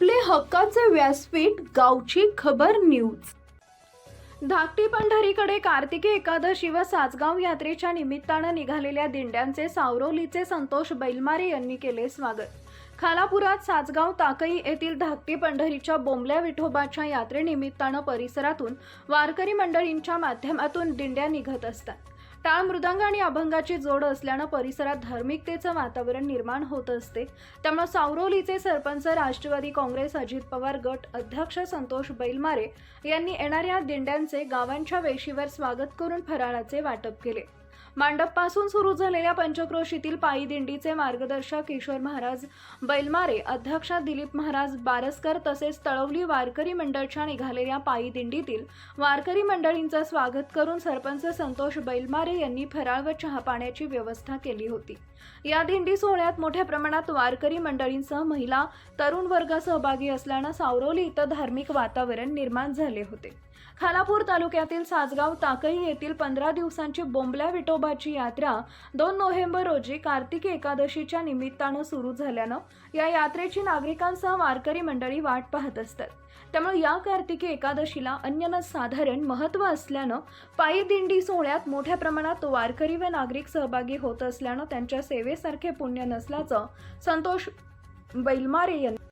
आपले हक्काचे व्यासपीठ गावची खबर न्यूज. धाकटी पंढरीकडे कार्तिकी एकादशी व सासगाव यात्रेच्या निमित्तानं निघालेल्या दिंड्यांचे सावरोलीचे संतोष बैलमारे यांनी केले स्वागत. खालापुरात सासगाव ताकई येथील धाकटी पंढरीच्या बोंबल्या विठोबाच्या यात्रेनिमित्तानं परिसरातून वारकरी मंडळींच्या माध्यमातून दिंड्या निघत असतात. टाळ मृदंग आणि अभंगाची जोड असल्यानं परिसरात धार्मिकतेचं वातावरण निर्माण होत असते. त्यामुळे सावरोलीचे सरपंच राष्ट्रवादी काँग्रेस अजित पवार गट अध्यक्ष संतोष बैलमारे यांनी येणाऱ्या दिंड्यांचे गावांच्या वेशीवर स्वागत करून फराळाचे वाटप केले. मांडवपासून सुरू झालेल्या पंचक्रोशीतील पायी दिंडीचे मार्गदर्शक किशोर महाराज बैलमारे अध्यक्ष दिलीप महाराज बारसकर तसेच तळवली वारकरी मंडळच्या निघालेल्या पायी दिंडीतील वारकरी मंडळींचं स्वागत करून सरपंच संतोष बैलमारे यांनी फराळ व चहा पाण्याची व्यवस्था केली होती. या दिंडी सोहळ्यात मोठ्या प्रमाणात वारकरी मंडळींसह महिला तरुण वर्ग सहभागी असल्यानं सावरवली इथं धार्मिक वातावरण निर्माण झाले होते. खालापूर तालुक्यातील सासगाव ताकई येथील पंधरा दिवसांची बोंबल्या विठोबाची यात्रा दोन नोव्हेंबर रोजी कार्तिकी एकादशीच्या निमित्तानं सुरू झाल्यानं या यात्रेची नागरिकांसह वारकरी मंडळी वाट पाहत असतात. त्यामुळे या कार्तिकी एकादशीला अन्यन साधारण महत्त्व असल्यानं पायी दिंडी सोहळ्यात मोठ्या प्रमाणात वारकरी व नागरिक सहभागी होत असल्यानं त्यांच्या सेवेसारखे पुण्य नसल्याचं संतोष बैलमारे यांनी